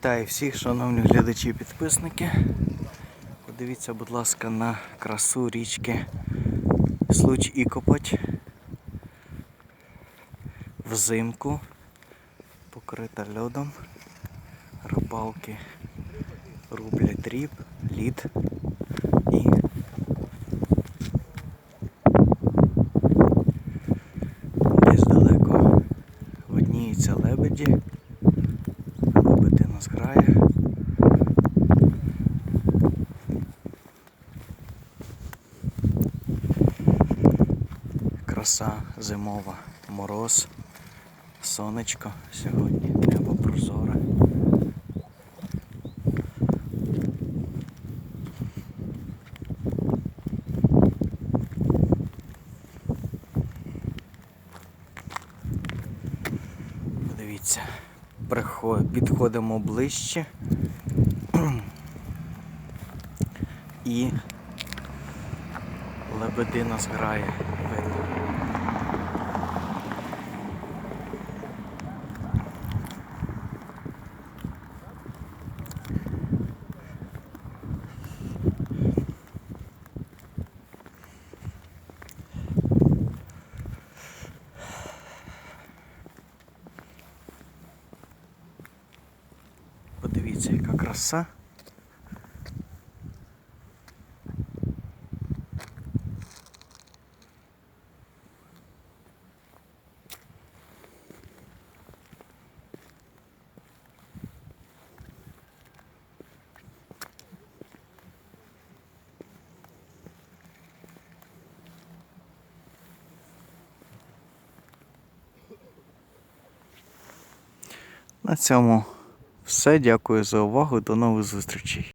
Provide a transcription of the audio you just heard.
Вітаю всіх, шановні глядачі і підписники. Подивіться, будь ласка, на красу річки Случ і Копоть. Взимку покрита льодом. Рибалки рублять ріб, лід і десь далеко видніються лебеді. Лебедина зграє. Краса зимова, мороз, сонечко сьогодні, небо прозоре. Подивіться, підходимо ближче. І лебедина зграє видно. Подивіться, яка краса. На цьому все. Дякую за увагу. До нових зустрічей.